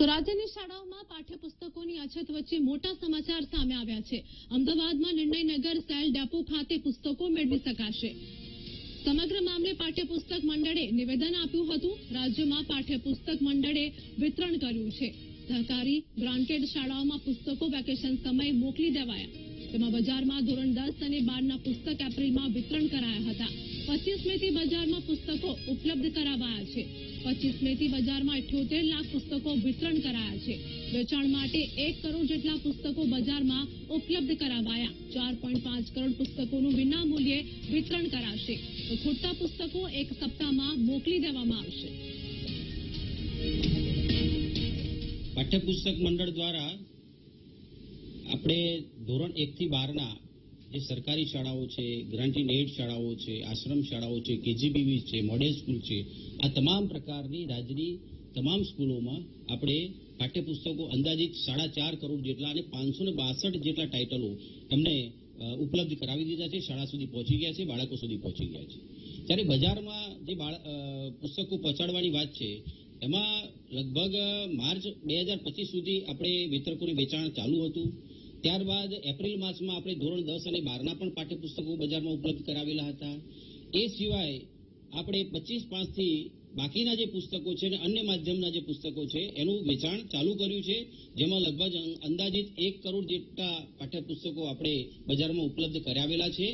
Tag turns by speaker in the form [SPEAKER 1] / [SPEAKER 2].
[SPEAKER 1] તો રાજ્યની શાળાઓમાં પાઠ્યપુસ્તકોની અછત વચ્ચે મોટા સમાચાર સામે આવ્યા છે. અમદાવાદમાં નિર્ણયનગર સેલ ડેપો ખાતે પુસ્તકો મેળવી શકાશે. સમગ્ર મામલે પાઠ્યપુસ્તક મંડળે નિવેદન આપ્યું હતું. રાજ્યમાં પાઠ્યપુસ્તક મંડળે વિતરણ કર્યું છે. સહકારી ગ્રાન્ટેડ શાળાઓમાં પુસ્તકો વેકેશન સમયે મોકલી દેવાયા. તેમાં બજારમાં ધોરણ દસ અને બારના પુસ્તક એપ્રિલમાં વિતરણ કરાયા હતા. પચીસ મેથી બજારમાં પુસ્તકો ઉપલબ્ધ કરાવાયા છે. પચીસ મેથી બજારમાં અઠ્યોતેર લાખ પુસ્તકો વિતરણ કરાયા છે. વેચાણ માટે એક કરોડ જેટલા પુસ્તકો બજારમાં ઉપલબ્ધ કરાવાયા. ચાર પોઈન્ટ પાંચ કરોડ પુસ્તકોનું વિનામૂલ્યે વિતરણ કરાશે. ખૂટતા પુસ્તકો એક સપ્તાહમાં મોકલી દેવામાં આવશે.
[SPEAKER 2] પાઠ્યપુસ્તક મંડળ દ્વારા આપણે ધોરણ એકથી બારના જે સરકારી શાળાઓ છે ગ્રાન્ટીન એડ શાળાઓ છે, આશ્રમ શાળાઓ છે કેજીબીવી છે, મોડેલ સ્કૂલ છે, આ તમામ પ્રકારની રાજ્યની તમામ સ્કૂલોમાં આપણે પાઠ્યપુસ્તકો અંદાજિત સાડા ચાર કરોડ જેટલા અને પાંચસો ને બાસઠ જેટલા ટાઇટલો એમને ઉપલબ્ધ કરાવી દીધા છે, શાળા સુધી પહોંચી ગયા છે, બાળકો સુધી પહોંચી ગયા છે. ત્યારે બજારમાં જે પુસ્તકો પહોંચાડવાની વાત છે, એમાં લગભગ માર્ચ બે હજાર પચીસ સુધી આપણે વિતરકોનું વેચાણ ચાલુ હતું. ત્યારબાદ એપ્રિલ માસમાં આપણે ધોરણ દસ અને બારના પણ પાઠ્યપુસ્તકો બજારમાં ઉપલબ્ધ કરાવેલા હતા. એ સિવાય આપણે પચીસ પાંચથી બાકીના જે પુસ્તકો છે અને અન્ય માધ્યમના જે પુસ્તકો છે, એનું વેચાણ ચાલુ કર્યું છે, જેમાં લગભગ અંદાજિત એક કરોડ જેટલા પાઠ્યપુસ્તકો આપણે બજારમાં ઉપલબ્ધ કરાવેલા છે.